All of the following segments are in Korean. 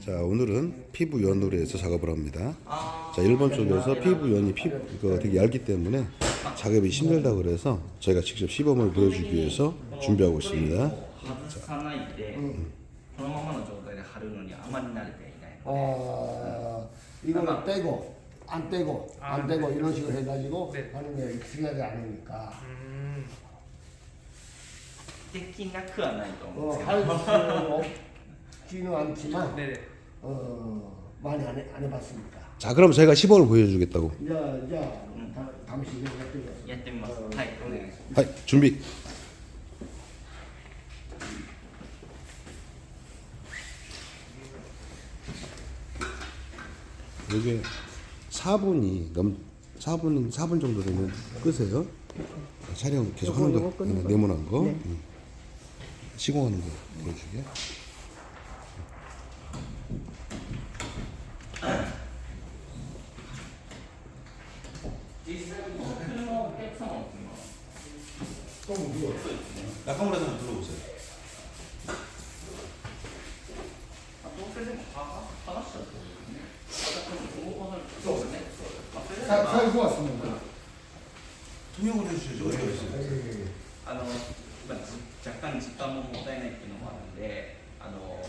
자 오늘은 피부 연으로 해서 작업을 합니다. 자 일본 쪽에서 피부 연이 피부 그 되게 얇기 때문에 작업이 힘들다 그래서 저희가 직접 시범을 보여주기 위해서 준비하고 있습니다. 外さないで、このままの状態で貼るのにあまり慣れていないの 어, 이거는 떼고 안 떼고 안 떼고 이런 식으로 해가지고 네. 하는 게 익숙하지 않으니까 できなくはないと思うん 어, ですけ 할 ど 수는 없지는 않지만 네네. 어, 많이 안, 해, 안 해봤으니까 자 그럼 저희가 시범을 보여주겠다고. 이제 이제 다, 잠시 이제 해보겠습니다. やってみますはいお願いします 하 준비. 이게 4분이 넘 4분 4분 정도 되면 끄세요. 촬영 계속 하는 거 네, 네모난 거 음. 시공하는 거 보여주게. 中村さんどうーす最後はその富練習場あ若干時間ももったいないっていうのもあるんであの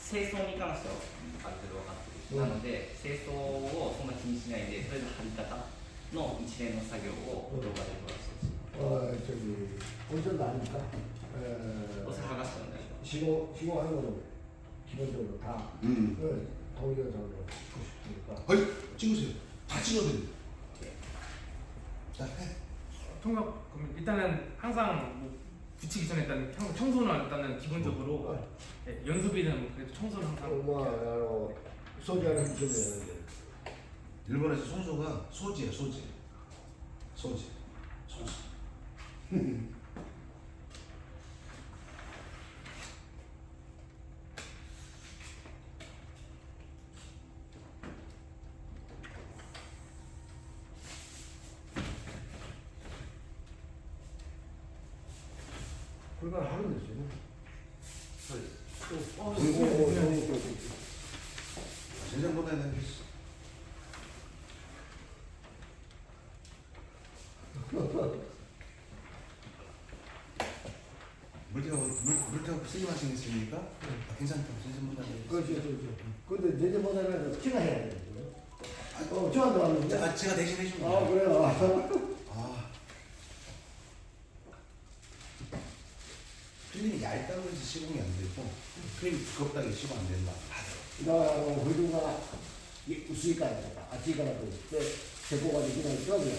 清掃に関してはある程度分かってる、うん、なので清掃をそんな気にしないでとりあえず張り方の一連の作業を動画で撮らせて 어 저기 본전도 아니까 어, 어서 받았었네. 시공 시공하는 거는 기본적으로 다 음. 그 동의어적으로 듣고 싶으니까 아이 찍으세요. 다 찍어도 돼. 자 해. 통역 그럼 일단은 항상 뭐 붙이기 전에 일단 청소는 일단은 기본적으로 어. 예, 연습이든 뭐 그래도 청소는 항상 엄마로 소지하는 중이야. 일본에서 소주가 소지야 소지. 소지. 소지. 그러니까 하면 되지. 어, 오, 오, 오, 오, 오. 전쟁보다 는 물티가 물 쓰기 마신 있으니까 아, 괜찮다고 전쟁보다 그렇지, 그렇지. 근데 내년보다는 키가 해야 되는 거예요. 어, 저한테 왔는데. 아 제가 대신 해준 아, 거예요. 그래요. 아. 필름이 얇다고 해서 시공이 안 되고 필름이 두껍다고 해서 시공 안 된다. 나 그중가 us으니까 아치가라도 때 데리고 가지고 그냥 쪄버려.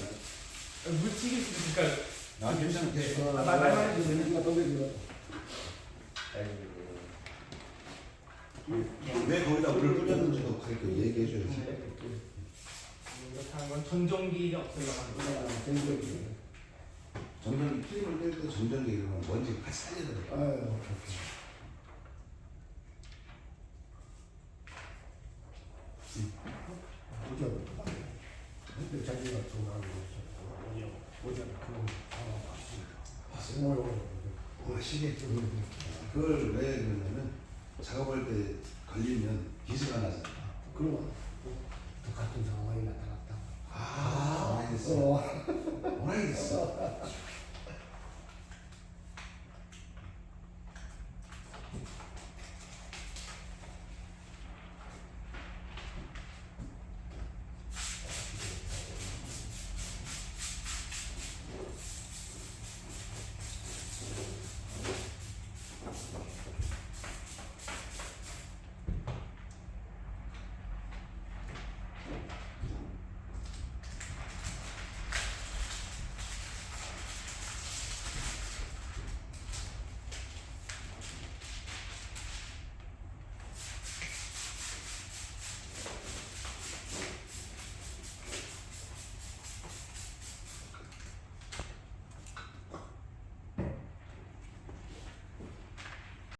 물치기 있으니까 아. 어, 아. 왜 거기다 물을 뿌렸는지도 그렇게 얘기해 줘야지. 이렇게 하는 건 전정기 없애려고 하는 거. 전적이. 전전기 필름을 뗄 때 전전기 이러면 먼지 같이 살려야 돼. 아유. 오전 근데 자기가 전화하는 거 있어. 오전 상황 봤으니까. 와 시계 그걸 왜 그러냐면 작업할 때 걸리면 기스가 나잖아. 그런 거 같은 상황이 나타났다. 아 오래됐어. 어. 오래됐어.